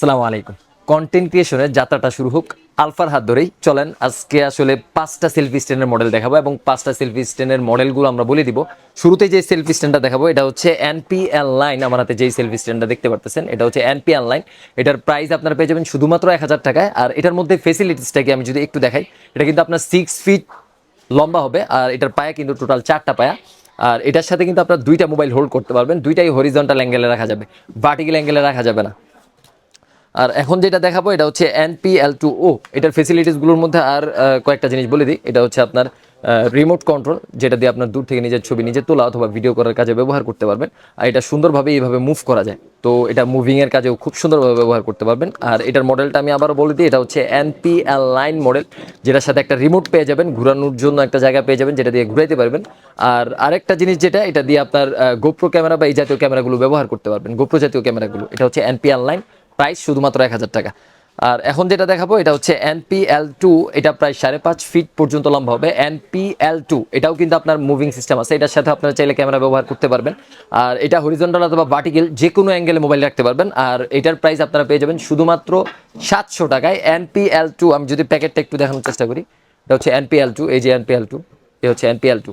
সালামু আলাইকুম। কন্টেন্ট ক্রিয়েশনের যাত্রাটা শুরু হোক। আলফার হাত ধরেই চলেন। আজকে আসলে পাঁচটা সেলফি স্ট্যান্ডের মডেল দেখাবো এবং পাঁচটা সেলফি স্ট্যান্ডের মডেলগুলো আমরা বলে দিব। শুরুতে যে সেলফি স্ট্যান্ডটা দেখাবো, এটা হচ্ছে এনপিএল লাইন আমার হাতে যেই সেলফি স্ট্যান্ডটা দেখতে পারতেছেন, এটা হচ্ছে এনপিএল লাইন এটার প্রাইস আপনারা পেয়ে যাবেন শুধুমাত্র এক হাজার টাকায়। আর এটার মধ্যে ফেসিলিটিসটাকে আমি যদি একটু দেখাই, এটা কিন্তু আপনার সিক্স ফিট লম্বা হবে। আর এটার পায়া কিন্তু টোটাল চারটা পায়া। আর এটার সাথে কিন্তু আপনার দুইটা মোবাইল হোল্ড করতে পারবেন। দুইটাই হরিজন্টাল অ্যাঙ্গেলে রাখা যাবে। ভার্টিক্যাল অ্যাঙ্গেলে রাখা যাবে না। আর এখন যেটা দেখাবো, এটা হচ্ছে এনপিএল টু ও, এটার ফেসিলিটিসগুলোর মধ্যে আর কয়েকটা জিনিস বলে দিই। এটা হচ্ছে আপনার রিমোট কন্ট্রোল যেটা দিয়ে আপনার দূর থেকে নিজের ছবি নিজে তোলা অথবা ভিডিও করার কাজে ব্যবহার করতে পারবেন। আর এটা সুন্দরভাবে এইভাবে মুভ করা যায়। তো এটা মুভিংয়ের কাজেও খুব সুন্দরভাবে ব্যবহার করতে পারবেন। আর এটার মডেলটা আমি আবারও বলে দিই, এটা হচ্ছে এনপিএল লাইন মডেল যেটার সাথে একটা রিমোট পেয়ে যাবেন, ঘোরানোর জন্য একটা জায়গা পেয়ে যাবেন, যেটা দিয়ে ঘুরাইতে পারবেন। আর আরেকটা জিনিস যেটা, এটা দিয়ে আপনার গোপ্রো ক্যামেরা বা এই জাতীয় ক্যামেরাগুলো ব্যবহার করতে পারবেন গোপ্রো জাতীয় ক্যামেরাগুলো। এটা হচ্ছে এনপিএল লাইন প্রাইস শুধুমাত্র এক হাজার টাকা। আর এখন যেটা দেখাবো, এটা হচ্ছে এনপিএল টু এটা প্রায় সাড়ে পাঁচ ফিট পর্যন্ত লম্বা হবে। এনপিএল টু এটাও কিন্তু আপনার মুভিং সিস্টেম আছে। এটার সাথে আপনারা চাইলে ক্যামেরা ব্যবহার করতে পারবেন। আর এটা হরিজন্টাল অথবা ভার্টিক্যাল যে কোনো অ্যাঙ্গেলে মোবাইল রাখতে পারবেন। আর এটার প্রাইস আপনারা পেয়ে যাবেন শুধুমাত্র সাতশো টাকায়। এনপিএল টু আমি যদি প্যাকেটটা একটু দেখানোর চেষ্টা করি, এটা হচ্ছে এনপিএল টু এই যে এনপিএল টু এটা হচ্ছে এনপিএল টু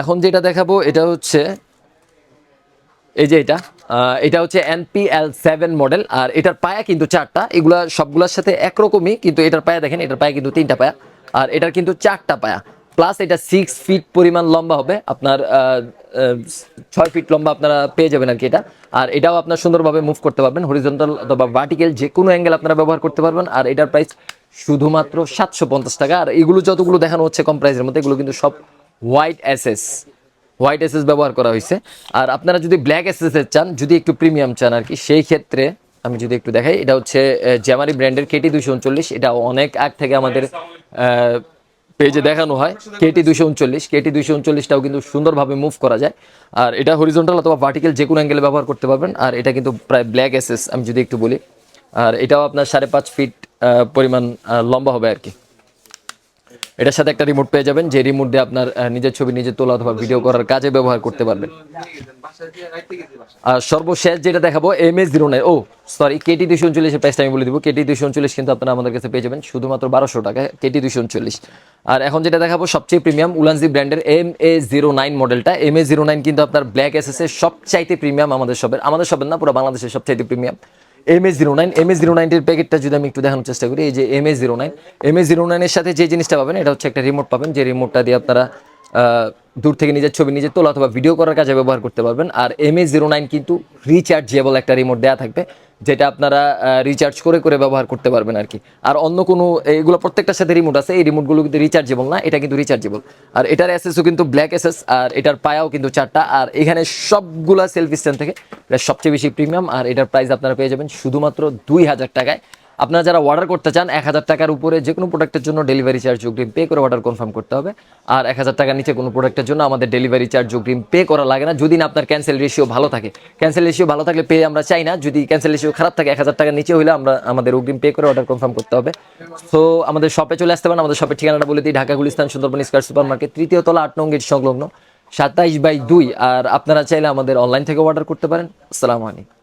এখন যেটা দেখাবো, এটা হচ্ছে এই যে এটা এটা হচ্ছে এনপিএল সেভেন মডেল আর এটার পায়া কিন্তু চারটা, এগুলা সবগুলোর সাথে একরকমই, কিন্তু এটার পায়া দেখেন, এটার পায়া কিন্তু তিনটা পায়া, আর এটার কিন্তু চারটা পায়া। প্লাস এটা সিক্স ফিট পরিমাণ লম্বা হবে, আপনার ছয় ফিট লম্বা আপনারা পেয়ে যাবেন আর কি এটা। আর এটাও আপনার সুন্দরভাবে মুভ করতে পারবেন হরিজন্টাল অথবা ভার্টিক্যাল যে কোনো অ্যাঙ্গেল আপনারা ব্যবহার করতে পারবেন, আর এটার প্রাইস শুধুমাত্র সাতশো পঞ্চাশ টাকা। আর এগুলো যতগুলো দেখানো হচ্ছে কম প্রাইসের মধ্যে, এগুলো কিন্তু সব হোয়াইট এসএস হোয়াইট এসএস ব্যবহার করা হয়েছে। আর আপনারা যদি ব্ল্যাক এসএস এর চান, যদি একটু প্রিমিয়াম চান আর কি, সেই ক্ষেত্রে আমি যদি একটু দেখাই, এটা হচ্ছে জ্যামারি ব্র্যান্ডের কেটি দুশো উনচল্লিশ। এটা অনেক আগ থেকে আমাদের পেজে দেখানো হয়। কেটি দুশো উনচল্লিশ কেটি দুশো উনচল্লিশটাও কিন্তু সুন্দরভাবে মুভ করা যায়। আর এটা হরিজন্টাল অথবা ভার্টিক্যাল যে কোনো অ্যাঙ্গেলে ব্যবহার করতে পারবেন। আর এটা কিন্তু প্রায় ব্ল্যাক এসএস আমি যদি একটু বলি। আর এটাও আপনার সাড়ে পাঁচ ফিট পরিমাণ লম্বা হবে আর কি। এটার সাথে একটা রিমোট পেয়ে যাবেন, যে রিমোট দিয়ে আপনার নিজের ছবি নিজে তোলা অথবা ভিডিও করার কাজে ব্যবহার করতে পারবেন। আর সর্বশেষ যেটা দেখাবো এম এস জিরো নাইন ও সরি কেটি দুশো উনচল্লিশের প্রাইসটা আমি বলে দিব। কেটি দুশো উনচল্লিশ কিন্তু আপনারা আমাদের কাছে পেয়ে যাবেন, শুধুমাত্র বারোশো টাকা কেটি দুশো উনচল্লিশ। আর এখন যেটা দেখাবো, সবচেয়ে প্রিমিয়াম উলানজি ব্র্যান্ডের এম এ জিরো নাইন মডেলটা এম এ জিরো নাইন কিন্তু আপনার ব্ল্যাক এস এস এর সবচাইতে প্রিমিয়াম আমাদের সবের আমাদের সবের না, পুরো বাংলাদেশের সবচাইতে premium M S zero nine M S zero নাইনটির প্যাকেটটা যদি আমি একটু দেখানোর চেষ্টা করি, এই যে M S zero nine M S zero নাইনের সাথে যে জিনিসটা পাবেন, এটা হচ্ছে একটা রিমোট পাবেন, যে রিমোটটা দিয়ে আপনারা দূর থেকে নিজের ছবি নিজে তোলা অথবা ভিডিও করার কাজে ব্যবহার করতে পারবেন। আর এম এস জিরো নাইন কিন্তু রিচার্জেবল একটা রিমোট দেওয়া থাকবে। যেটা আপনারা রিচার্জ করে করে ব্যবহার করতে পারবেন আর কি। আর অন্য কোনো, এগুলো প্রত্যেকটার সাথে রিমোট আছে, এই রিমোটগুলো কিন্তু রিচার্জেবল না, এটা কিন্তু রিচার্জেবল আর এটার অ্যাসেসও কিন্তু ব্ল্যাক অ্যাসেস আর এটার পায়াও কিন্তু চারটা, আর এখানে সবগুলা সেলফি স্ট্যান্ড থেকে, এটা সবচেয়ে বেশি প্রিমিয়াম আর এটার প্রাইস আপনারা পেয়ে যাবেন শুধুমাত্র দুই হাজার টাকায়। আপনারা যারা অর্ডার করতে চান, এক হাজার টাকার উপরে যে কোনো প্রোডাক্টের জন্য ডেলিভারি চার্জ অগ্রিম পে করে অর্ডার কনফার্ম করতে হবে। আর এক হাজার টাকার নিচে কোনো প্রোডাক্টের জন্য আমাদের ডেলিভারি চার্জ অগ্রিম পে করা লাগে না। যদি না আপনার ক্যান্সেল রেশিও ভালো থাকে। ক্যান্সেল রেশিও ভালো থাকলে পে আমরা চাই না। যদি ক্যান্সেল রেশিও খারাপ থাকে, এক হাজার টাকার নিচে হলে আমরা আমাদের অগ্রিম পে করে অর্ডার কনফার্ম করতে হবে। সো আমাদের শপে চলে আসতে পারেন। আমাদের শপের ঠিকানাটা বলে দিই। Dhaka, Gulistan, Sundarban, square super market তৃতীয় তলা আট নং গেট সংলগ্ন সাতাইশ বাই দুই। আর আপনারা চাইলে আমাদের অনলাইন থেকে অর্ডার করতে পারেন। আসসালামু আলাইকুম।